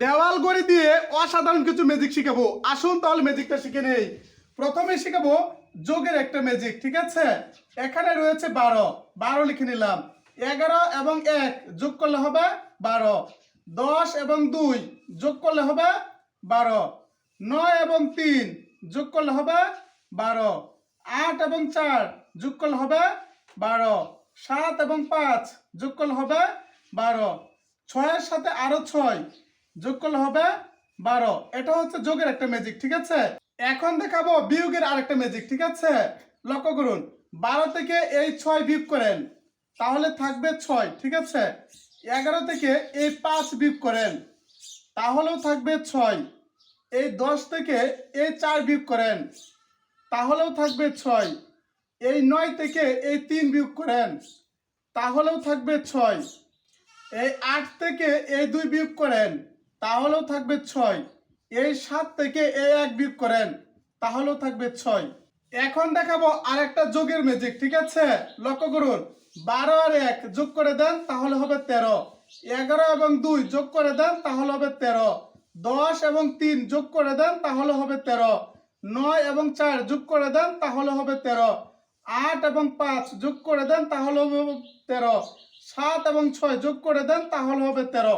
দেওয়াল গড়ি দিয়ে অসাধারণ কিছু ম্যাজিক শিখাবো। আসুন তাহলে ম্যাজিকটা শিখে নেই। প্রথমে শিখাবো যোগের একটা ম্যাজিক ঠিক আছে? এখানে রয়েছে বারো। বারো লিখে নিলাম। এগারো এবং এক যোগ করলে হবে বারো। দশ এবং দুই যোগ করলে হবে বারো। নয় এবং তিন যোগ করলে হবে বারো। আট এবং চার যোগ করলে হবে বারো। সাত এবং পাঁচ যোগ করলে হবে বারো। ছয়ের সাথে আরও ছয়। যোগ করলে হবে বারো। এটা হচ্ছে যোগের একটা ম্যাজিক ঠিক আছে? এখন দেখাবো বিয়োগের আরেকটা ম্যাজিক ঠিক আছে? লক্ষ্য করুন, বারো থেকে এই ছয় বিয়োগ করেন, তাহলে থাকবে ছয়, ঠিক আছে? এগারো থেকে এই পাঁচ বিয়োগ করেন, তাহলেও থাকবে ছয়। এই দশ থেকে এই চার বিয়োগ করেন, তাহলেও থাকবে ছয়। এই নয় থেকে এই তিন বিয়োগ করেন, তাহলেও থাকবে ছয়। এই আট থেকে এই দুই বিয়োগ করেন তাহলেও থাকবে ছয়। এই সাত থেকে এই এক বিয়োগ করেন, তাহলেও থাকবে ছয়। এখন দেখাবো আরেকটা যোগের ম্যাজিক ঠিক আছে? লক্ষ্য করুন, বারো আর এক যোগ করে দেন, তাহলে হবে তেরো। এগারো এবং দুই যোগ করে দেন, তাহলে হবে তেরো। দশ এবং তিন যোগ করে দেন, তাহলে হবে তেরো। নয় এবং চার যোগ করে দেন, তাহলে হবে তেরো। আট এবং পাঁচ যোগ করে দেন, তাহলে হবে তেরো। সাত এবং ছয় যোগ করে দেন, তাহলে হবে তেরো।